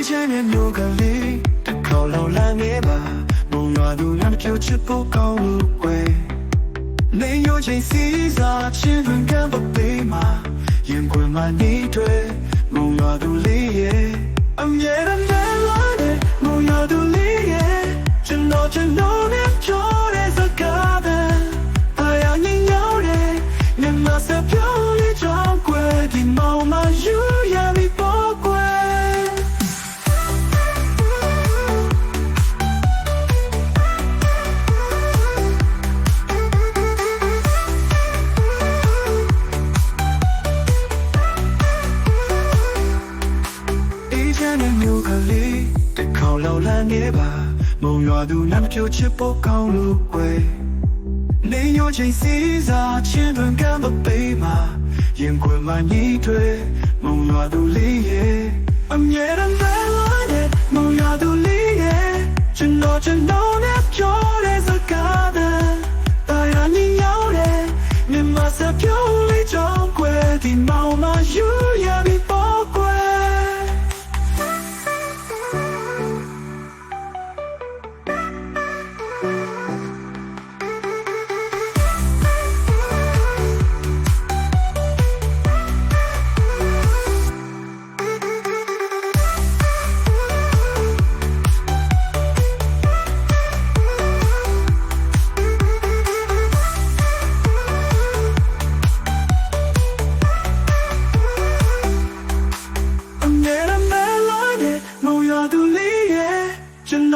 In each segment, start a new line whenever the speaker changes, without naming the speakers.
အေးချမ်းတဲ့မြို့ကလေးတစ်ခေါက်လောက်လမ်းနေပါဘုံရွာသူလမ်းပြောချစ်ဖို့ကောင်းလို့ကွယ်နေရချင်းစီစားချင်းတွင်ကပ်ပေးမှာရင်ခွင်မှနေတွေဘုံရွာသူလေးရဲ့အမြဲတမ်းလာတဲ့ဘုံရွာသူလေးရဲ့ကျွန်တော်ကျွန်တော်နဲ့ပြောတဲ့စကားတဲ့အားရညင်ရောက်တဲ့ညမစပြော တဲ့မြို့ကလေးတစ်ခေါက်လောက်လမ်းနေပါမုံရွာသူနမ်းပြိုချစ်ဖို့ကောင်းလို့ကွယ်နေရချင်းစီစားချင်းတွင်ကမပေးမှာရင်ခွင်မှညီတွေမုံရွာသူလေးရဲ့အမြဲတမ်းပဲလာတဲ့မုံရွာသူလေးရဲ့ကျွန်တော်ကျွန်တော်နဲ့ပြောတဲ့စကားတဲ့တရားညီရောက်တဲ့မြမစပြောလေးကြောင့်ကွယ်ဒီမောင်မယူရပြီ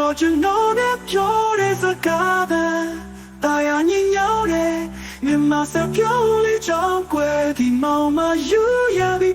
တော်ကျွန်တော်နဲ့ပြောတဲ့စကားပဲတာယာညင်ညောင်းတဲ့မြမစပြောလေးကြောင့်ကွယ်ဒီမောင်မယူရပြီ